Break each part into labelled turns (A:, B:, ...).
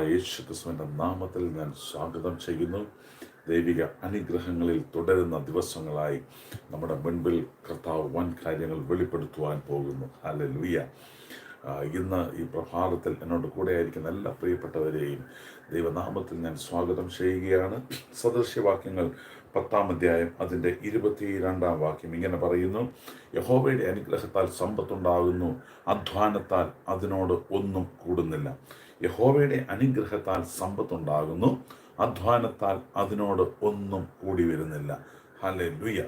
A: കർത്താവായ യേശു ക്രിസ്തുവിന്റെ നാമത്തിൽ ഞാൻ സ്വാഗതം ചെയ്യുന്നു. ദൈവിക അനുഗ്രഹങ്ങളിൽ തുടരുന്ന ദിവസങ്ങളായി നമ്മുടെ മുൻപിൽ കർത്താവ് വൻ കാര്യങ്ങൾ വെളിപ്പെടുത്തുവാൻ പോകുന്നു. അല്ലെ ലുയ്യ ഇന്ന് ഈ പ്രഭാതത്തിൽ എന്നോട് കൂടെ ആയിരിക്കുന്ന എല്ലാ പ്രിയപ്പെട്ടവരെയും ദൈവനാമത്തിൽ ഞാൻ സ്വാഗതം ചെയ്യുകയാണ്. സദൃശ്യവാക്യങ്ങൾ പത്താം അധ്യായം അതിന്റെ ഇരുപത്തി രണ്ടാം വാക്യം ഇങ്ങനെ പറയുന്നു. യഹോബയുടെ അനുഗ്രഹത്താൽ സമ്പത്തുണ്ടാകുന്നു അധ്വാനത്താൽ അതിനോട് ഒന്നും കൂടുന്നില്ല. യഹോവയുടെ അനുഗ്രഹത്താൽ സമ്പത്തുണ്ടാകുന്നു. അധ്വാനത്താൽ അതിനോട് ഒന്നും കൂടി വരുന്നില്ല. ഹലെ ലുയ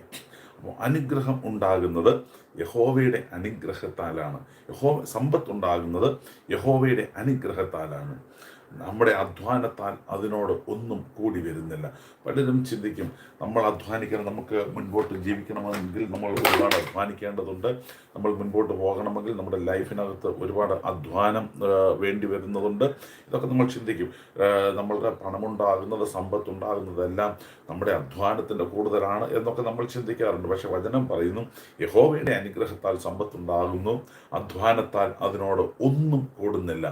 A: അപ്പോൾ അനുഗ്രഹം ഉണ്ടാകുന്നത് യഹോവയുടെ അനുഗ്രഹത്താലാണ്. യഹോ സമ്പത്തുണ്ടാകുന്നത് യഹോവയുടെ അനുഗ്രഹത്താലാണ്. നമ്മുടെ അധ്വാനത്താൽ അതിനോട് ഒന്നും കൂടി വരുന്നില്ല. പലരും ചിന്തിക്കും നമ്മൾ അധ്വാനിക്കണം നമുക്ക് മുൻപോട്ട് ജീവിക്കണമെങ്കിൽ നമ്മൾ ഒരുപാട് അധ്വാനിക്കേണ്ടതുണ്ട്. നമ്മൾ മുൻപോട്ട് പോകണമെങ്കിൽ നമ്മുടെ ലൈഫിനകത്ത് ഒരുപാട് അധ്വാനം വേണ്ടി വരുന്നതുണ്ട്. ഇതൊക്കെ നമ്മൾ ചിന്തിക്കും. നമ്മളുടെ പണമുണ്ടാകുന്നത് സമ്പത്തുണ്ടാകുന്നതെല്ലാം നമ്മുടെ അധ്വാനത്തിന്റെ കൂടുതലാണ് എന്നൊക്കെ നമ്മൾ ചിന്തിക്കാറുണ്ട്. പക്ഷെ വചനം പറയുന്നു യഹോവയുടെ അനുഗ്രഹത്താൽ സമ്പത്തുണ്ടാകുന്നു അധ്വാനത്താൽ അതിനോട് ഒന്നും കൂടുന്നില്ല.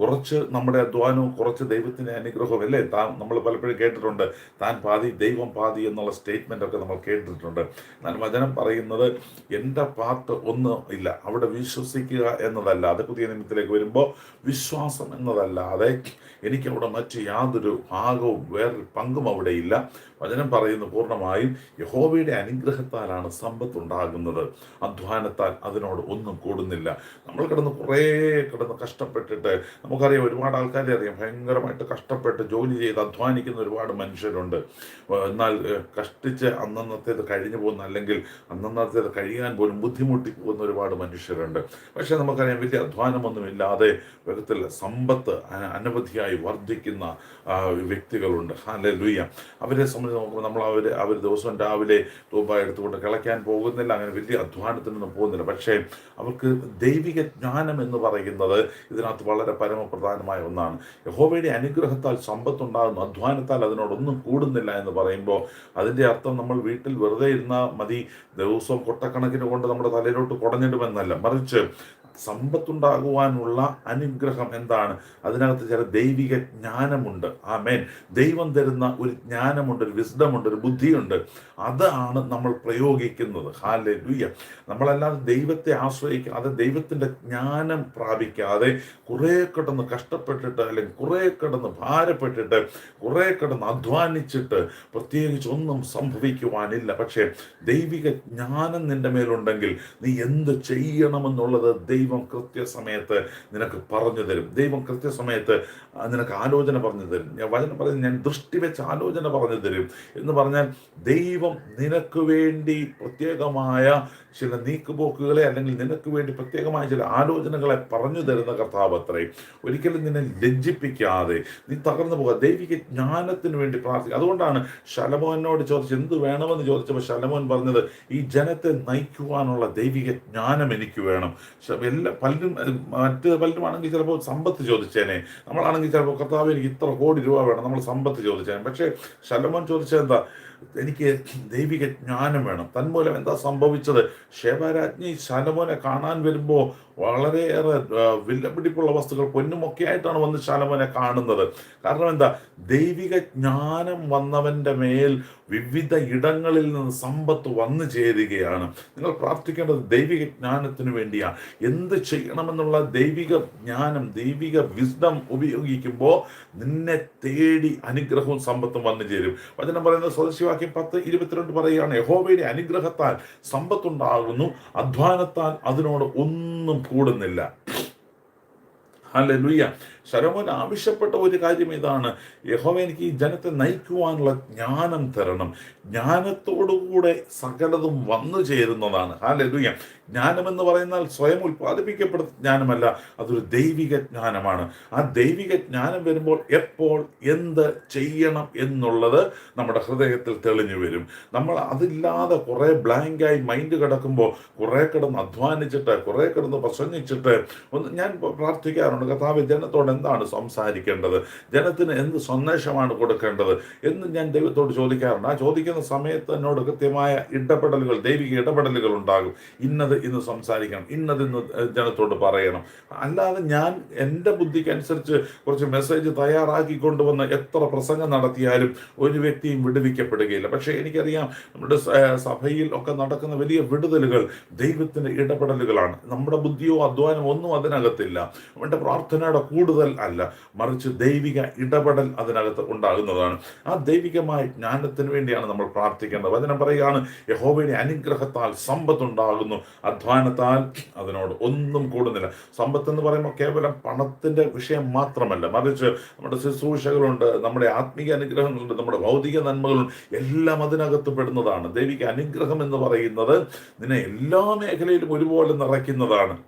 A: കുറച്ച് നമ്മുടെ അധ്വാനവും കുറച്ച് ദൈവത്തിന്റെ അനുഗ്രഹവും അല്ലേ? താൻ നമ്മൾ പലപ്പോഴും കേട്ടിട്ടുണ്ട്. താൻ പാതി ദൈവം പാതി എന്നുള്ള സ്റ്റേറ്റ്മെന്റ് ഒക്കെ നമ്മൾ കേട്ടിട്ടുണ്ട്. എന്നാൽ വചനം പറയുന്നത് എന്റെ പാർട്ട് ഒന്നും ഇല്ല. അവിടെ വിശ്വസിക്കുക എന്നതല്ല. അത് പുതിയ നിമിത്തിലേക്ക് വരുമ്പോൾ വിശ്വാസം എന്നതല്ലാതെ എനിക്കവിടെ മറ്റ് യാതൊരു ഭാഗവും വേറൊരു പങ്കും അവിടെ ഇല്ല. വചനം പറയുന്നു പൂർണമായും യഹോവയുടെ അനുഗ്രഹത്താലാണ് സമ്പത്ത് ഉണ്ടാകുന്നത് അധ്വാനത്താൽ അതിനോട് ഒന്നും കൂടുന്നില്ല. നമ്മൾ കിടന്ന് കുറേ കിടന്ന് കഷ്ടപ്പെട്ടിട്ട് നമുക്കറിയാം ഒരുപാട് ആൾക്കാരെ അറിയാം. ഭയങ്കരമായിട്ട് കഷ്ടപ്പെട്ട് ജോലി ചെയ്ത് അധ്വാനിക്കുന്ന ഒരുപാട് മനുഷ്യരുണ്ട്. എന്നാൽ കഷ്ടിച്ച് അന്നന്നത്തേത് കഴിഞ്ഞു പോകുന്ന അല്ലെങ്കിൽ അന്നന്നത്തേത് കഴിയാൻ പോലും ബുദ്ധിമുട്ടി പോകുന്ന ഒരുപാട് മനുഷ്യരുണ്ട്. പക്ഷേ നമുക്കറിയാം വലിയ അധ്വാനമൊന്നുമില്ലാതെ വേഗത്തിൽ സമ്പത്ത് അനവധിയായി വർദ്ധിക്കുന്ന വ്യക്തികളുണ്ട്. അല്ലെ ലുയ്യ അവരെ സംബന്ധിച്ച് നോക്കുമ്പോൾ നമ്മൾ അവർ അവർ ദിവസം രാവിലെ തൂമ്പ എടുത്തുകൊണ്ട് കിളയ്ക്കാൻ പോകുന്നില്ല. അങ്ങനെ വലിയ അധ്വാനത്തിനൊന്നും പോകുന്നില്ല. പക്ഷേ അവർക്ക് ദൈവിക ജ്ഞാനം എന്ന് പറയുന്നത് ഇതിനകത്ത് വളരെ പരമപ്രധാനമായ ഒന്നാണ്. യഹോവയുടെ അനുഗ്രഹത്താൽ സമ്പത്തുണ്ടാകുന്നു. അധ്വാനത്താൽ അതിനോടൊന്നും കൂടുന്നില്ല എന്ന് പറയുമ്പോൾ അതിന്റെ അർത്ഥം നമ്മൾ വീട്ടിൽ വെറുതെ ഇരുന്നാൽ മതി. ദിവസവും കൊട്ടക്കണക്കിന് കൊണ്ട് നമ്മുടെ തലയിലോട്ട് കുടഞ്ഞിടുമെന്നല്ല. മറിച്ച് സമ്പത്തുണ്ടാകുവാനുള്ള അനുഗ്രഹം എന്താണ്? അതിനകത്ത് ചില ദൈവിക ജ്ഞാനമുണ്ട്. ആ മേൻ ദൈവം തരുന്ന ഒരു ജ്ഞാനമുണ്ട് ഒരു വിസ്ഡമുണ്ട് ഒരു ബുദ്ധിയുണ്ട്. അതാണ് നമ്മൾ പ്രയോഗിക്കുന്നത്. ഹാലെ ലുയ്യ നമ്മളല്ലാതെ ദൈവത്തെ ആശ്രയിക്കാതെ ദൈവത്തിന്റെ ജ്ഞാനം പ്രാപിക്കാതെ കുറേ കിടന്ന് കഷ്ടപ്പെട്ടിട്ട് അല്ലെങ്കിൽ കുറേ കിടന്ന് ഭാരപ്പെട്ടിട്ട് കുറേ കിടന്ന് അധ്വാനിച്ചിട്ട് പ്രത്യേകിച്ച് ഒന്നും സംഭവിക്കുവാനില്ല. പക്ഷേ ദൈവിക ജ്ഞാനം നിന്റെ മേലുണ്ടെങ്കിൽ നീ എന്ത് ചെയ്യണമെന്നുള്ളത് ദൈവം കൃത്യസമയത്ത് നിനക്ക് പറഞ്ഞു തരും. ദൈവം കൃത്യസമയത്ത് നിനക്ക് ആലോചന പറഞ്ഞു തരും. ഞാൻ വചനം പറയുന്നത് ഞാൻ ദൃഷ്ടി വെച്ച് ആലോചന പറഞ്ഞു തരും. എന്ന് പറഞ്ഞാൽ ദൈവം നിനക്ക് വേണ്ടി പ്രത്യേകമായ ചില നീക്കുപോക്കുകളെ അല്ലെങ്കിൽ നിനക്ക് വേണ്ടി പ്രത്യേകമായ ചില ആലോചനകളെ പറഞ്ഞു തരുന്ന കർത്താവ് അത്രയും ഒരിക്കലും നിന്നെ ലജ്ജിപ്പിക്കാതെ നീ തകർന്നു പോകുക ദൈവിക ജ്ഞാനത്തിന് വേണ്ടി പ്രാർത്ഥിക്കുക അതുകൊണ്ടാണ് ശലമോനോട് ചോദിച്ചത് എന്ത് വേണമെന്ന്? ചോദിച്ചപ്പോൾ ശലമോൻ പറഞ്ഞത് ഈ ജനത്തെ നയിക്കുവാനുള്ള ദൈവിക ജ്ഞാനം എനിക്ക് വേണം. എല്ലാ പലരും മറ്റ് പലരും ആണെങ്കിൽ ചിലപ്പോൾ സമ്പത്ത് ചോദിച്ചേനെ. നമ്മളാണെങ്കിൽ ചിലപ്പോൾ കർത്താവ് എനിക്ക് ഇത്ര കോടി രൂപ വേണം നമ്മൾ സമ്പത്ത് ചോദിച്ചേനെ. പക്ഷേ ശലമോൻ ചോദിച്ചത് എന്താ? എനിക്ക് ദൈവിക ജ്ഞാനം വേണം. തന്മൂലം എന്താ സംഭവിച്ചത്? ശേവരാജ്ഞി ശാലമോനെ കാണാൻ വരുമ്പോൾ വളരെയേറെ വില്ലപിടിപ്പുള്ള വസ്തുക്കൾ പൊന്നുമൊക്കെ ആയിട്ടാണ് വന്ന് ശാലമോനെ കാണുന്നത്. കാരണം എന്താ? ദൈവിക ജ്ഞാനം വന്നവന്റെ മേൽ വിവിധ ഇടങ്ങളിൽ നിന്ന് സമ്പത്ത് വന്നു ചേരുകയാണ്. നിങ്ങൾ പ്രാർത്ഥിക്കേണ്ടത് ദൈവിക ജ്ഞാനത്തിന് വേണ്ടിയാണ് എന്ത് ചെയ്യണമെന്നുള്ള ദൈവിക ജ്ഞാനം ദൈവിക വിസ്ഡം ഉപയോഗിക്കുമ്പോൾ നിന്നെ തേടി അനുഗ്രഹവും സമ്പത്തും വന്നു ചേരും. വചനം പറയുന്നത് സ്വദേശിവാക്യം പത്ത് ഇരുപത്തിരണ്ട് പറയുകയാണ് യഹോവയുടെ അനുഗ്രഹത്താൽ സമ്പത്തുണ്ടാകുന്നു അധ്വാനത്താൽ അതിനോട് ഒന്നും കൂടുന്നില്ല. ഹല്ലേലൂയ ശരമോൻ ആവശ്യപ്പെട്ട ഒരു കാര്യം ഇതാണ്. യഹോവ എനിക്ക് ഈ ജനത്തെ നയിക്കുവാനുള്ള ജ്ഞാനം തരണം. ജ്ഞാനത്തോടുകൂടെ സകലതും വന്നു ചേരുന്നതാണ്. ഹാലലുയ ജ്ഞാനം എന്ന് പറയുന്നാൽ സ്വയം ഉൽപ്പാദിപ്പിക്കപ്പെടുന്ന ജ്ഞാനമല്ല അതൊരു ദൈവിക ജ്ഞാനമാണ്. ആ ദൈവിക ജ്ഞാനം വരുമ്പോൾ എപ്പോൾ എന്ത് ചെയ്യണം എന്നുള്ളത് നമ്മുടെ ഹൃദയത്തിൽ തെളിഞ്ഞു വരും. നമ്മൾ അതില്ലാതെ കുറേ ബ്ലാങ്കായി മൈൻഡ് കിടക്കുമ്പോൾ കുറേ കിടന്ന് അധ്വാനിച്ചിട്ട് കുറേ കിടന്ന് പ്രസംഗിച്ചിട്ട് ഒന്ന് ഞാൻ പ്രാർത്ഥിക്കാറുണ്ട്. കഥാവ് എന്താണ് സംസാരിക്കേണ്ടത്? ജനത്തിന് എന്ത് സന്ദേശമാണ് കൊടുക്കേണ്ടത് എന്ന് ഞാൻ ദൈവത്തോട് ചോദിക്കാറുണ്ട്. ആ ചോദിക്കുന്ന സമയത്ത് എന്നോട് കൃത്യമായ ഇടപെടലുകൾ ദൈവിക ഇടപെടലുകൾ ഉണ്ടാകും. ഇന്നത് ഇന്ന് സംസാരിക്കണം ഇന്നത് ഇന്ന് ജനത്തോട് പറയണം. അല്ലാതെ ഞാൻ എന്റെ ബുദ്ധിക്കനുസരിച്ച് കുറച്ച് മെസ്സേജ് തയ്യാറാക്കി കൊണ്ടുവന്ന് എത്ര പ്രസംഗം നടത്തിയാലും ഒരു വ്യക്തിയും വിടുവിക്കപ്പെടുകയില്ല. പക്ഷേ എനിക്കറിയാം നമ്മുടെ സഭയിൽ ഒക്കെ നടക്കുന്ന വലിയ വിടുതലുകൾ ദൈവത്തിന്റെ ഇടപെടലുകളാണ്. നമ്മുടെ ബുദ്ധിയോ അധ്വാനമോ ഒന്നും അതിനകത്തില്ല. നമ്മുടെ പ്രാർത്ഥനയുടെ കൂടുതൽ അല്ല മറിച്ച് ദൈവിക ഇടപെടൽ അതിനകത്ത് ഉണ്ടാകുന്നതാണ്. ആ ദൈവികമായ ജ്ഞാനത്തിന് വേണ്ടിയാണ് നമ്മൾ പ്രാർത്ഥിക്കേണ്ടത്. വചനം പറയുകയാണ് യഹോബയുടെ അനുഗ്രഹത്താൽ സമ്പത്തുണ്ടാകുന്നു. അധ്വാനത്താൽ അതിനോട് ഒന്നും കൂടുന്നില്ല. സമ്പത്ത് എന്ന് പറയുമ്പോൾ കേവലം പണത്തിന്റെ വിഷയം മാത്രമല്ല. മറിച്ച് നമ്മുടെ ശുശ്രൂഷകളുണ്ട് നമ്മുടെ ആത്മീയ അനുഗ്രഹങ്ങളുണ്ട് നമ്മുടെ ഭൗതിക നന്മകളുണ്ട് എല്ലാം അതിനകത്ത് പെടുന്നതാണ്. ദൈവിക അനുഗ്രഹം എന്ന് പറയുന്നത് നിന്നെ എല്ലാ മേഖലയിലും ഒരുപോലെ നിറയ്ക്കുന്നതാണ്.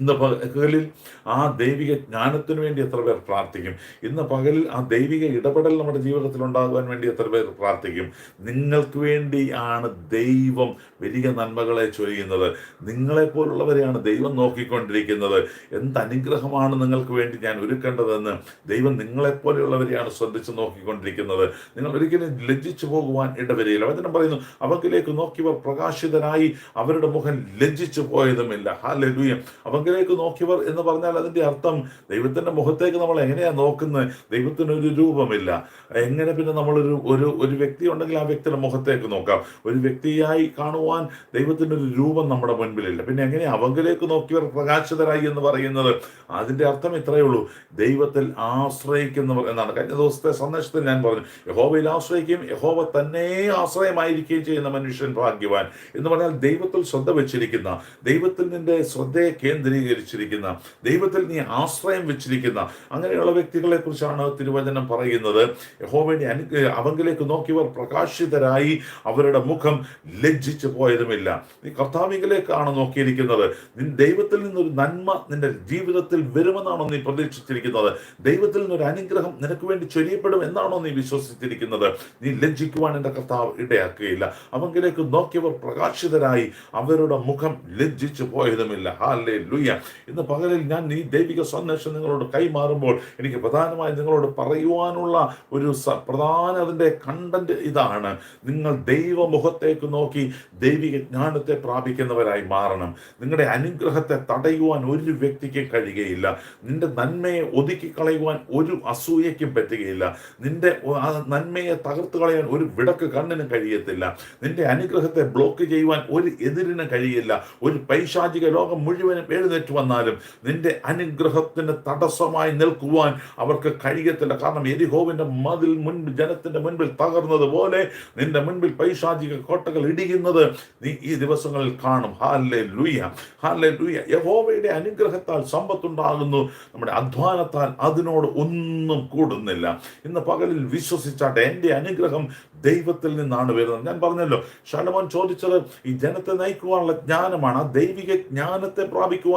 A: ഇന്ന് പകലിൽ ആ ദൈവിക ജ്ഞാനത്തിന് വേണ്ടി എത്ര പേർ പ്രാർത്ഥിക്കും? ഇന്ന് പകലിൽ ആ ദൈവിക ഇടപെടൽ നമ്മുടെ ജീവിതത്തിൽ ഉണ്ടാകുവാൻ വേണ്ടി എത്ര പേർ പ്രാർത്ഥിക്കും? നിങ്ങൾക്ക് വേണ്ടി ആണ് ദൈവം വലിയ നന്മകളെ ചൊരിയുന്നത്. നിങ്ങളെപ്പോലുള്ളവരെയാണ് ദൈവം നോക്കിക്കൊണ്ടിരിക്കുന്നത്. എന്ത് അനുഗ്രഹമാണ് നിങ്ങൾക്ക് വേണ്ടി ഞാൻ ഒരുക്കേണ്ടതെന്ന് ദൈവം നിങ്ങളെപ്പോലെയുള്ളവരെയാണ് ശ്രദ്ധിച്ച് നോക്കിക്കൊണ്ടിരിക്കുന്നത്. നിങ്ങൾ ഒരിക്കലും ലജ്ജിച്ചു പോകുവാൻ ഇടവരില്ല. വചനം പറയുന്നു അവക്കിലേക്ക് നോക്കിയവർ പ്രകാശിതരായി അവരുടെ മുഖം ലജ്ജിച്ചു പോയതുമില്ല. ഹാലലുയം അവങ്കിലേക്ക് നോക്കിയവർ എന്ന് പറഞ്ഞാൽ അതിന്റെ അർത്ഥം ദൈവത്തിന്റെ മുഖത്തേക്ക് നമ്മൾ എങ്ങനെയാ നോക്കുന്നത്? ദൈവത്തിന് ഒരു രൂപമില്ല. എങ്ങനെ പിന്നെ നമ്മളൊരു ഒരു ഒരു വ്യക്തി ഉണ്ടെങ്കിൽ ആ വ്യക്തിയുടെ മുഖത്തേക്ക് നോക്കാം. ഒരു വ്യക്തിയായി കാണുവാൻ ദൈവത്തിന്റെ ഒരു രൂപം നമ്മുടെ മുൻപിലില്ല. പിന്നെ എങ്ങനെ അവങ്കിലേക്ക് നോക്കിയവർ പ്രകാശിതരായി എന്ന് പറയുന്നത്? അതിന്റെ അർത്ഥം ഇത്രയേ ഉള്ളൂ. ദൈവത്തിൽ ആശ്രയിക്കുന്നവർ എന്നാണ്. കഴിഞ്ഞ ദിവസത്തെ സന്ദേശത്തിൽ ഞാൻ പറഞ്ഞു യഹോവയിൽ ആശ്രയിക്കുകയും യഹോവ തന്നെ ആശ്രയമായിരിക്കുകയും ചെയ്യുന്ന മനുഷ്യൻ ഭാഗ്യവാൻ എന്ന് പറഞ്ഞാൽ ദൈവത്തിൽ ശ്രദ്ധ വെച്ചിരിക്കുന്ന ദൈവത്തിൽ നിന്റെ ശ്രദ്ധയെ കേന്ദ്രീകരിച്ചിരിക്കുന്ന ദൈവത്തിൽ നീ ആശ്രയം വെച്ചിരിക്കുന്ന അങ്ങനെയുള്ള വ്യക്തികളെ കുറിച്ചാണ് തിരുവചനം പറയുന്നത്. യഹോവയുടെ അനു അവങ്കിലേക്ക് നോക്കിയവർ പ്രകാശിതരായി അവരുടെ മുഖം ലജ്ജിച്ചു പോയതുമില്ല. നീ കർത്താവിങ്കിലേക്കാണ് നോക്കിയിരിക്കുന്നത്. നിൻ ദൈവത്തിൽ നിന്നൊരു നന്മ നിന്റെ ജീവിതത്തിൽ വരുമെന്നാണോ നീ പ്രതീക്ഷിച്ചിരിക്കുന്നത്? ദൈവത്തിൽ നിന്നൊരു അനുഗ്രഹം നിനക്ക് വേണ്ടി ചൊരിയപ്പെടും എന്നാണോ നീ വിശ്വസിച്ചിരിക്കുന്നത്? നീ ലജ്ജിക്കുവാൻ എന്റെ കർത്താവ് ഇടയാക്കുകയില്ല. അവങ്കിലേക്ക് നോക്കിയവർ പ്രകാശിതരായി അവരുടെ മുഖം ലജ്ജിച്ചു പോയതുമില്ല. ഹാലേ ലുയ്യ ഇന്ന് പകലിൽ ഞാൻ ഈ ദൈവിക സന്ദേശം നിങ്ങളോട് കൈമാറുമ്പോൾ എനിക്ക് പ്രധാനമായി നിങ്ങളോട് പറയുവാനുള്ള ഒരു പ്രധാന അതിന്റെ കണ്ടന്റ് ഇതാണ്. നിങ്ങൾ ദൈവമുഖത്തേക്ക് നോക്കി ദൈവിക ജ്ഞാനത്തെ പ്രാപിക്കുന്നവരായി മാറണം. നിങ്ങളുടെ അനുഗ്രഹത്തെ തടയുവാൻ ഒരു വ്യക്തിക്ക് കഴിയുകയില്ല. നിന്റെ നന്മയെ ഒതുക്കി കളയുവാൻ ഒരു അസൂയയ്ക്കും പറ്റുകയില്ല. നിന്റെ നന്മയെ തകർത്ത് കളയാൻ ഒരു വിടക്ക് കണ്ണിനും കഴിയത്തില്ല. നിന്റെ അനുഗ്രഹത്തെ ബ്ലോക്ക് ചെയ്യുവാൻ ഒരു എതിരിനും കഴിയില്ല. ഒരു പൈശാചിക ലോകം മുഴുവനും എഴുന്നേറ്റ് വന്നാലും നിന്റെ അനുഗ്രഹത്തിന് തടസ്സമായി നിൽക്കുവാൻ അവർക്ക് കഴിയത്തില്ല. കാരണം എരിഹോവിന്റെ മതിൽ മുൻപ് ജനത്തിന്റെ മുൻപിൽ തകർന്നതുപോലെ നിന്റെ മുൻപിൽ പൈശാചിക കോട്ടകൾ ഇടിയുന്നത് നീ ഈ ദിവസങ്ങളിൽ കാണും. ഹാലെ ലൂയ ഹാലെ ലൂയ യഹോവയുടെ അനുഗ്രഹത്താൽ സമ്പത്തുണ്ടാകുന്നു. നമ്മുടെ അധ്വാനത്താൽ അതിനോട് ഒന്നും കൂടുന്നില്ല. ഇന്ന് പകലിൽ വിശ്വസിച്ചാട്ടെ എന്റെ അനുഗ്രഹം ദൈവത്തിൽ നിന്നാണ് വരുന്നത്. ഞാൻ പറഞ്ഞല്ലോ ശലമോൻ ചോദിച്ചത് ഈ ജനത്തെ നയിക്കുവാനുള്ള ജ്ഞാനമാണ്. ആ ദൈവിക ജ്ഞാനത്തെ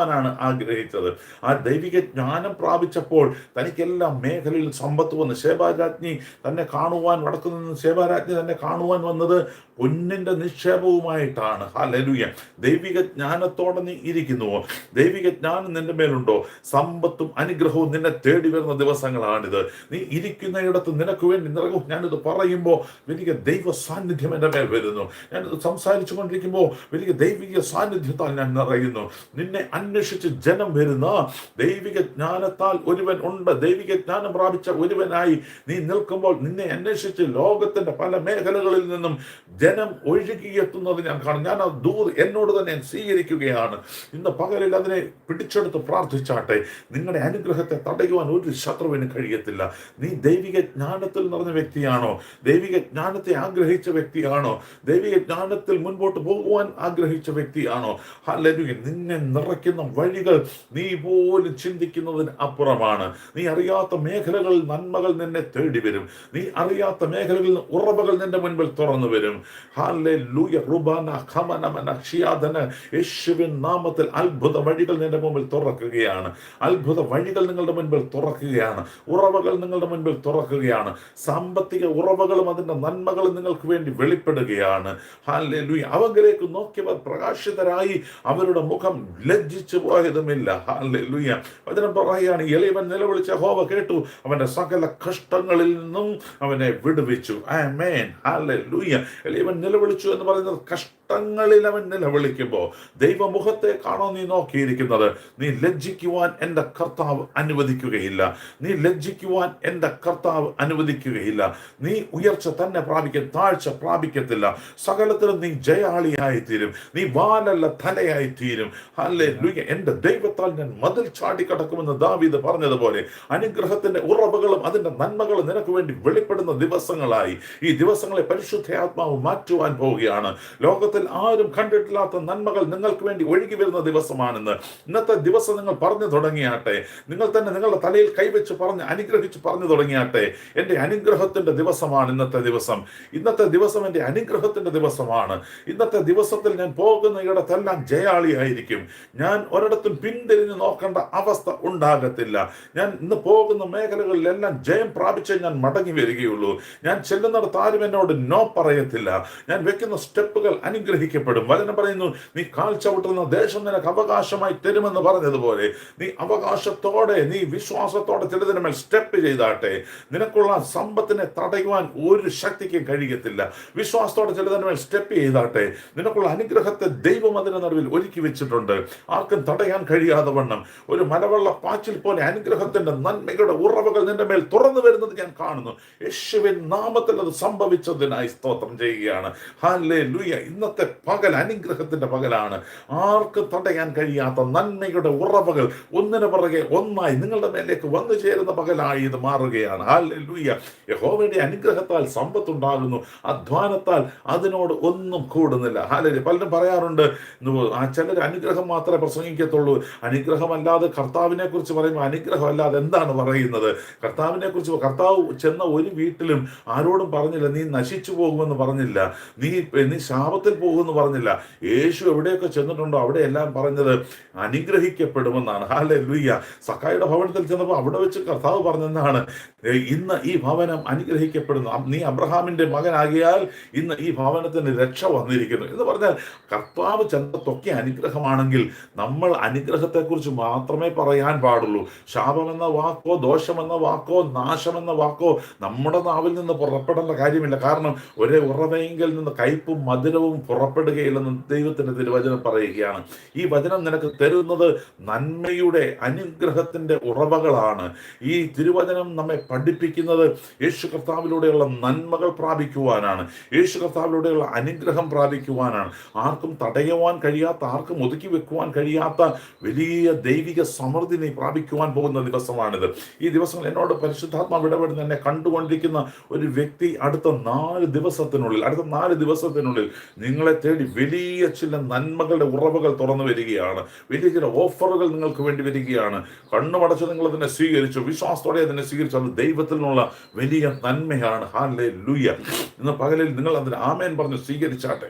A: പ്രാപിക്കുവാനാണ് ആഗ്രഹിച്ചത്. ആ ദൈവിക ജ്ഞാനം പ്രാപിച്ചപ്പോൾ തനിക്കെല്ലാം മേഖലയിൽ സമ്പത്ത് വന്ന്. ശേഭാരാജ്ഞി തന്നെ കാണുവാൻ വടക്കു നിന്ന് ശേഭാരാജ്ഞി തന്നെ കാണുവാൻ വന്നത് പൊന്നിന്റെ നിക്ഷേപവുമായിട്ടാണ്. ഹാലലുയ ദൈവിക ജ്ഞാനത്തോടെ നീ ഇരിക്കുന്നുവോ ദൈവിക ജ്ഞാനം നിന്റെ മേലുണ്ടോ? സമ്പത്തും അനുഗ്രഹവും നിന്നെ തേടി വരുന്ന ദിവസങ്ങളാണിത്. നീ ഇരിക്കുന്നയിടത്ത് നിനക്ക് വേണ്ടി നിറകും ഞാനിത് പറയുമ്പോൾ വലിയ ദൈവ സാന്നിധ്യം എന്റെ മേൽ വരുന്നു. ഞാനിത് സംസാരിച്ചു കൊണ്ടിരിക്കുമ്പോൾ വലിയ ദൈവിക സാന്നിധ്യത്താൽ ഞാൻ നിറയുന്നു. നിന്നെ അന്വേഷിച്ച് ജനം വരുന്ന ദൈവിക ജ്ഞാനത്താൽ ഒരുവൻ ഉണ്ട്. ദൈവിക ജ്ഞാനം പ്രാപിച്ച ഒരുവനായി നീ നിൽക്കുമ്പോൾ നിന്നെ അന്വേഷിച്ച് ലോകത്തിന്റെ പല മേഖലകളിൽ നിന്നും ജനം ഒഴുകിയെത്തുന്നത് ഞാൻ കാണും. ഞാൻ ആ ദൂർ എന്നോട് തന്നെ സ്വീകരിക്കുകയാണ്. ഇന്ന് പകലിൽ അതിനെ പിടിച്ചെടുത്ത് പ്രാർത്ഥിച്ചാട്ടെ. നിങ്ങളുടെ അനുഗ്രഹത്തെ തടയുവാൻ ഒരു ശത്രുവിന് കഴിയത്തില്ല. നീ ദൈവിക ജ്ഞാനത്തിൽ നിറഞ്ഞ വ്യക്തിയാണോ? ദൈവിക ജ്ഞാനത്തെ ആഗ്രഹിച്ച വ്യക്തിയാണോ? ദൈവിക ജ്ഞാനത്തിൽ മുൻപോട്ട് പോകുവാൻ ആഗ്രഹിച്ച വ്യക്തിയാണോ? ഹല്ലേലൂയ. നിന്നെ നിറയ്ക്കുന്ന വഴികൾ നീ പോലും ചിന്തിക്കുന്നതിന് അപ്പുറമാണ്. നീ അറിയാത്ത മേഖലകളിൽ നന്മകൾ നിന്നെ തേടി വരും. നീ അറിയാത്ത മേഖലകളിൽ ഉറവകൾ നിന്റെ മുൻപിൽ തുറന്നു വരും. റുബാന യേശുവിൻ നാമത്തിൽ അത്ഭുത വഴികൾ നിന്റെ മുമ്പിൽ തുറക്കുകയാണ്. അത്ഭുത വഴികൾ നിങ്ങളുടെ മുൻപിൽ തുറക്കുകയാണ്. ഉറവകൾ നിങ്ങളുടെ മുൻപിൽ തുറക്കുകയാണ്. സാമ്പത്തിക ഉറവകളും അതിന്റെ നന്മകളും നിങ്ങൾക്ക് വേണ്ടി വെളിപ്പെടുകയാണ്. ഹല്ലേലൂയ അവങ്കിലേക്ക് നോക്കിയവർ പ്രകാശിതരായി അവരുടെ മുഖം ലജ്ജിച്ചു നശിച്ചു ഹാലൂയ വചനം പറയുകയാണ് എളിയവൻ നിലവിളിച്ച ഹോവ കേട്ടു. അവന്റെ സകല കഷ്ടങ്ങളിൽ നിന്നും അവനെ വിടുവിച്ചു. ആ മേൻ ഹാലൂയ എളിയവൻ നിലവിളിച്ചു എന്ന് പറയുന്നത് കഷ്ടങ്ങളിൽ അവൻ നിലവിളിക്കുമ്പോൾ ദൈവമുഖത്തേക്കാണോ നീ നോക്കിയിരിക്കുന്നത്? നീ ലജ്ജിക്കുവാൻ എന്റെ കർത്താവ് അനുവദിക്കുകയില്ല. നീ ലജ്ജിക്കുവാൻ എന്റെ കർത്താവ് അനുവദിക്കുകയില്ല. നീ ഉയർച്ച തന്നെ പ്രാപിക്കും താഴ്ച പ്രാപിക്കത്തില്ല. സകലത്തിലും നീ ജയാളിയായി തീരും നീ വാലല്ല തലയായി തീരും അല്ലേ ലുയ്യ എന്റെ ദൈവത്താൽ ഞാൻ മതിൽ ചാടിക്കടക്കുമെന്ന് ദാവീദ് പറഞ്ഞതുപോലെ അനുഗ്രഹത്തിന്റെ ഉറവുകളും അതിന്റെ നന്മകളും നിനക്ക് വേണ്ടി വെളിപ്പെടുന്ന ദിവസങ്ങളായി. ഈ ദിവസങ്ങളെ പരിശുദ്ധാത്മാവ് മാറ്റുവാൻ പോവുകയാണ്. ലോകത്തിൽ ആരും കണ്ടിട്ടില്ലാത്ത നന്മകൾ നിങ്ങൾക്ക് വേണ്ടി ഒഴുകി വരുന്ന ദിവസമാണെന്ന്. ഇന്നത്തെ ദിവസം നിങ്ങൾ പറഞ്ഞു തുടങ്ങിയാട്ടെ. നിങ്ങൾ തന്നെ നിങ്ങളുടെ തലയിൽ കൈവച്ച് പറഞ്ഞ് അനുഗ്രഹിച്ച് പറഞ്ഞു തുടങ്ങിയാട്ടെ. എന്റെ അനുഗ്രഹത്തിന്റെ ദിവസമാണ് ഇന്നത്തെ ദിവസം. ഇന്നത്തെ ദിവസം എന്റെ അനുഗ്രഹത്തിന്റെ ദിവസമാണ്. ഇന്നത്തെ ദിവസത്തിൽ ഞാൻ പോകുന്ന ഇടത്തെല്ലാം ജയാളിയായിരിക്കും ഞാൻ ഒരിടത്തും പിന്തിരിഞ്ഞ് നോക്കേണ്ട അവസ്ഥ ഉണ്ടാകത്തില്ല. ഞാൻ ഇന്ന് പോകുന്ന മേഖലകളിലെല്ലാം ജയം പ്രാപിച്ചേ ഞാൻ മടങ്ങി വരികയുള്ളൂ. ഞാൻ ചെല്ലുന്നിടത്ത് ആരും എന്നോട് നോ പറയത്തില്ല. ഞാൻ വെക്കുന്ന സ്റ്റെപ്പുകൾ അനുഗ്രഹിക്കപ്പെടും. വചനം പറയുന്നു നീ കാൽ ചവിട്ടുന്ന ദേശം നിനക്ക് അവകാശമായി തരുമെന്ന് പറഞ്ഞതുപോലെ നീ അവകാശത്തോടെ നീ വിശ്വാസത്തോടെ ചിലതിന് മേൽ സ്റ്റെപ്പ് ചെയ്താട്ടെ. നിനക്കുള്ള സമ്പത്തിനെ തടയുവാൻ ഒരു ശക്തിക്കും കഴിയത്തില്ല. വിശ്വാസത്തോടെ ചിലതിന് മേൽ സ്റ്റെപ്പ് ചെയ്താട്ടെ. നിനക്കുള്ള അനുഗ്രഹത്തെ ദൈവം അതിന് നടുവിൽ ഒരുക്കി വെച്ചിട്ടുണ്ട്. ആർക്കും തടയാൻ കഴിയാതെ വണ്ണം. ഒരു മലവെള്ള പാച്ചിൽ പോലെ അനുഗ്രഹത്തിന്റെ നന്മയുടെ ഉറവകൾ നിന്റെ മേൽ തുറന്നു വരുന്നത് ഞാൻ കാണുന്നു. യേശുവിൻ നാമത്തിൽ അത് സംഭവിച്ചതിനായി സ്തോത്രം ചെയ്യുകയാണ്. ഹാലേ ലുയ ഇന്നത്തെ പകൽ അനുഗ്രഹത്തിന്റെ പകലാണ്. ആർക്ക് തടയാൻ കഴിയാത്ത നന്മയുടെ ഉറവകൾ ഒന്നിനു പുറകെ ഒന്നായി നിങ്ങളുടെ മേലേക്ക് വന്നു ചേരുന്ന പകലായി ഇത് മാറുകയാണ്. ഹാലേ ലൂയ യഹോവയുടെ അനുഗ്രഹത്താൽ സമ്പത്തുണ്ടാകുന്നു. അധ്വാനത്താൽ അതിനോട് ഒന്നും കൂടുന്നില്ല. ഹാലേ പലരും പറയാറുണ്ട് ആ ചിലർ അനുഗ്രഹം മാത്രമേ പ്രസംഗിക്കത്തുള്ളൂ. അനുഗ്രഹമല്ലാതെ കർത്താവിനെ കുറിച്ച് പറയുമ്പോൾ അനുഗ്രഹമല്ലാതെ എന്താണ് പറയുന്നത്? കർത്താവിനെ കുറിച്ച് കർത്താവ് ചെന്ന ഒരു വീട്ടിലും ആരോടും പറഞ്ഞില്ല. നീ നശിച്ചു പോകുമെന്ന് പറഞ്ഞില്ല. നീ നീ ശാപത്തിൽ പോകുമെന്ന് പറഞ്ഞില്ല. യേശു എവിടെയൊക്കെ ചെന്നിട്ടുണ്ടോ അവിടെ എല്ലാം പറഞ്ഞത് അനുഗ്രഹിക്കപ്പെടുമെന്നാണ്. ഹാലെ ലുയ്യ സക്കായുടെ ഭവനത്തിൽ ചെന്നപ്പോൾ അവിടെ വെച്ച് കർത്താവ് പറഞ്ഞെന്നാണ് ഇന്ന് ഈ ഭവനം അനുഗ്രഹിക്കപ്പെടുന്നു. നീ അബ്രഹാമിന്റെ മകനാകിയാൽ ഇന്ന് ഈ ഭവനത്തിന് രക്ഷ വന്നിരിക്കുന്നു. എന്ന് പറഞ്ഞാൽ കർത്താവ് ചെന്നത്തൊക്കെ അനുഗ്രഹമാണെങ്കിൽ നമ്മൾ അനുഗ്രഹത്തെക്കുറിച്ച് മാത്രമേ പറയാൻ പാടുള്ളൂ. ശാപമെന്ന വാക്കോ ദോഷമെന്ന വാക്കോ നാശമെന്ന വാക്കോ നമ്മുടെ നാവിൽ നിന്ന് പുറപ്പെടേണ്ട കാര്യമില്ല. കാരണം ഒരേ ഉറവയെങ്കിൽ നിന്ന് കയ്പും മധുരവും പുറപ്പെടുകയില്ലെന്ന് ദൈവത്തിന്റെ തിരുവചനം പറയുകയാണ്. ഈ വചനം നിനക്ക് തരുന്നത് നന്മയുടെ അനുഗ്രഹത്തിന്റെ ഉറവകളാണ്. ഈ തിരുവചനം നമ്മെ പഠിപ്പിക്കുന്നത് യേശു കർത്താവിലൂടെയുള്ള നന്മകൾ പ്രാപിക്കുവാനാണ്. യേശു കർത്താവിലൂടെയുള്ള അനുഗ്രഹം പ്രാപിക്കുവാനാണ്. ആർക്കും തടയുവാൻ കഴിയാത്ത ആർക്കും ഒതുക്കി വെക്കുവാൻ കഴിയാത്ത വലിയ ദൈവിക സമൃദ്ധി നീ പ്രാപിക്കുവാൻ പോകുന്ന ദിവസമാണിത്. ഈ ദിവസങ്ങൾ എന്നോട് പരിശുദ്ധാത്മാവ് ഇടപെടുന്ന എന്നെ കണ്ടുകൊണ്ടിരിക്കുന്ന ഒരു വ്യക്തി അടുത്ത നാല് ദിവസത്തിനുള്ളിൽ അടുത്ത നാല് ദിവസത്തിനുള്ളിൽ നിങ്ങളെ തേടി വലിയ ചില നന്മകളുടെ ഉറവുകൾ തുറന്നു വരികയാണ്. വലിയ ചില ഓഫറുകൾ നിങ്ങൾക്ക് വേണ്ടി വരികയാണ്. കണ്ണുമടച്ച് നിങ്ങൾ അതിനെ സ്വീകരിച്ചു. വിശ്വാസത്തോടെ അതിനെ സ്വീകരിച്ചു. അത് ദൈവത്തിൽ നിന്നുള്ള വലിയ നന്മയാണ്. ഹാലെ ലൂയ ഇന്ന് പകലിൽ നിങ്ങൾ അതിന് ആമേൻ പറഞ്ഞ് സ്വീകരിച്ചാട്ടെ.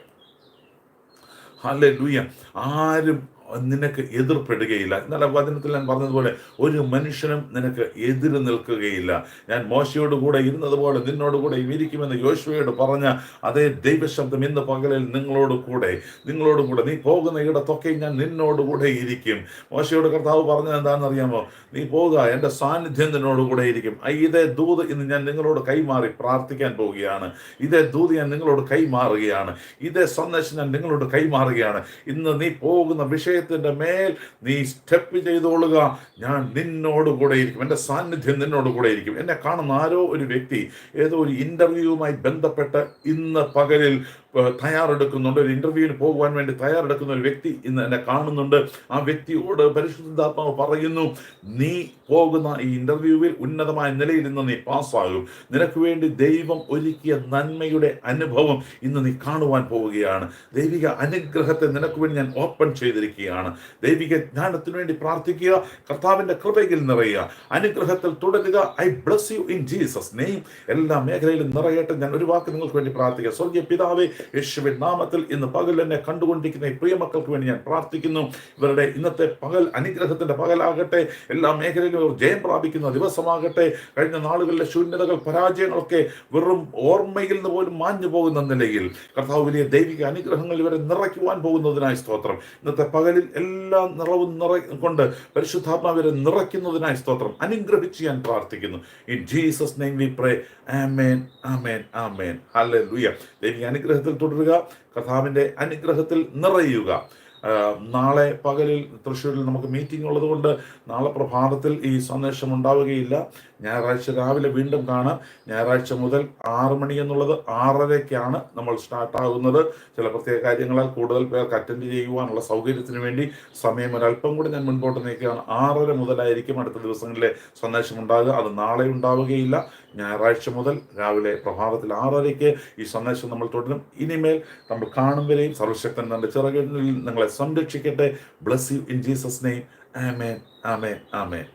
A: ഹാലെ ലൂയ ആരും നിനക്ക് എതിർപ്പെടുകയില്ല. എന്നാൽ വചനത്തിൽ ഞാൻ പറഞ്ഞതുപോലെ ഒരു മനുഷ്യനും നിനക്ക് എതിര് നിൽക്കുകയില്ല. ഞാൻ മോശയോട് കൂടെ ഇരുന്നതുപോലെ നിന്നോട് കൂടെ ഇരിക്കുമെന്ന് യോശുവയോട് പറഞ്ഞ അതേ ദൈവശബ്ദം ഇന്ന് പകലിൽ നിങ്ങളോട് കൂടെ നിങ്ങളോട് കൂടെ. നീ പോകുന്ന ഇടത്തൊക്കെ ഞാൻ നിന്നോട് കൂടെ ഇരിക്കും. മോശയോട് കർത്താവ് പറഞ്ഞത് എന്താണെന്ന് അറിയാമോ നീ പോകുക എന്റെ സാന്നിധ്യം നിന്നോട് കൂടെ ഇരിക്കും. ഇതേ ദൂത് ഇന്ന് ഞാൻ നിങ്ങളോട് കൈമാറി പ്രാർത്ഥിക്കാൻ പോവുകയാണ്. ഇതേ ദൂത് ഞാൻ നിങ്ങളോട് കൈമാറുകയാണ്. ഇതേ സന്ദേശം ഞാൻ നിങ്ങളോട് കൈമാറുകയാണ്. ഇന്ന് നീ പോകുന്ന വിഷയത്തിന്റെ മേൽ നീ സ്റ്റെപ്പ് ചെയ്തോളുക. ഞാൻ നിന്നോട് കൂടെ ഇരിക്കും. എന്റെ സാന്നിധ്യം നിന്നോട് കൂടെ ഇരിക്കും. എന്നെ കാണുന്ന ആരോ ഒരു വ്യക്തി ഏതോ ഒരു ഇന്റർവ്യൂവുമായി ബന്ധപ്പെട്ട് ഇന്ന് പകലിൽ തയ്യാറെടുക്കുന്നുണ്ട്. ഒരു ഇന്റർവ്യൂവിന് പോകുവാൻ വേണ്ടി തയ്യാറെടുക്കുന്ന ഒരു വ്യക്തി ഇന്ന് എന്നെ കാണുന്നുണ്ട്. ആ വ്യക്തിയോട് പരിശുദ്ധാത്മാവ് പറയുന്നു നീ പോകുന്ന ഈ ഇന്റർവ്യൂവിൽ ഉന്നതമായ നിലയിൽ ഇന്ന് നീ പാസ്സാകും. നിനക്ക് വേണ്ടി ദൈവം ഒരുക്കിയ നന്മയുടെ അനുഭവം ഇന്ന് നീ കാണുവാൻ പോവുകയാണ്. ദൈവിക അനുഗ്രഹത്തെ നിനക്ക് വേണ്ടി ഞാൻ ഓപ്പൺ ചെയ്തിരിക്കുകയാണ്. ദൈവിക ജ്ഞാനത്തിന് വേണ്ടി പ്രാർത്ഥിക്കുക കർത്താവിന്റെ കൃപയിൽ നിറയുക. അനുഗ്രഹത്തിൽ തുടരുക. I bless you in Jesus name എല്ലാ മേഖലയിലും നിറയട്ടെ. ഞാൻ ഒരു വാക്ക് നിങ്ങൾക്ക് വേണ്ടി പ്രാർത്ഥിക്കുക സ്വർഗീയ പിതാവേ യേശുവിൻ നാമത്തിൽ ഇന്ന് പകൽ എന്നെ കണ്ടുകൊണ്ടിരിക്കുന്ന ഈ പ്രിയ മക്കൾക്ക് വേണ്ടി ഞാൻ പ്രാർത്ഥിക്കുന്നു. ഇവരുടെ ഇന്നത്തെ പകൽ അനുഗ്രഹത്തിന്റെ പകലാകട്ടെ. എല്ലാ മേഖലയിലും ഇവർ ജയം പ്രാപിക്കുന്ന ദിവസമാകട്ടെ. കഴിഞ്ഞ നാളുകളിലെ ശൂന്യതകൾ പരാജയങ്ങളൊക്കെ വെറും ഓർമ്മയിൽ നിന്ന് പോലും മാഞ്ഞു പോകുന്ന നിലയിൽ കർത്താവ് വലിയ ദൈവിക അനുഗ്രഹങ്ങൾ ഇവരെ നിറയ്ക്കുവാൻ പോകുന്നതിനായി സ്തോത്രം. ഇന്നത്തെ പകലിൽ എല്ലാ നിറവും നിറ കൊണ്ട് പരിശുദ്ധാത്മാവിനെ നിറയ്ക്കുന്നതിനായി സ്തോത്രം. അനുഗ്രഹിച്ച് ഞാൻ പ്രാർത്ഥിക്കുന്നു. In Jesus name we pray amen amen amen hallelujah ദൈവിക അനുഗ്രഹത്തിൽ തുടരുക. കഥാവിന്റെ അനുഗ്രഹത്തിൽ നിറയുക. നാളെ പകലിൽ തൃശ്ശൂരിൽ നമുക്ക് മീറ്റിംഗ് ഉള്ളതുകൊണ്ട് നാളെ പ്രഭാതത്തിൽ ഈ സന്ദേശം ഉണ്ടാവുകയില്ല. ഞായറാഴ്ച രാവിലെ വീണ്ടും കാണാം. ഞായറാഴ്ച മുതൽ ആറ് മണി എന്നുള്ളത് ആറരയ്ക്കാണ് നമ്മൾ സ്റ്റാർട്ട് ആകുന്നത് ചില പ്രത്യേക കാര്യങ്ങളാൽ കൂടുതൽ പേർക്ക് അറ്റൻഡ് ചെയ്യുവാനുള്ള സൗകര്യത്തിന് വേണ്ടി സമയം ഒരല്പം കൂടി ഞാൻ മുൻപോട്ട് നീക്കുകയാണ്. ആറര മുതലായിരിക്കും അടുത്ത ദിവസങ്ങളിലെ സന്ദേശം ഉണ്ടാകുക. അത് നാളെ ഉണ്ടാവുകയില്ല. ഞായറാഴ്ച മുതൽ രാവിലെ പ്രഭാതത്തിൽ ആറരയ്ക്ക് ഈ സന്ദേശം നമ്മൾ തുടരും. ഇനിമേൽ നമ്മൾ കാണും വരെയും സർവശക്തൻ തന്റെ ചിറകിൽ നിങ്ങളെ സംരക്ഷിക്കട്ടെ. Bless you in Jesus name amen amen amen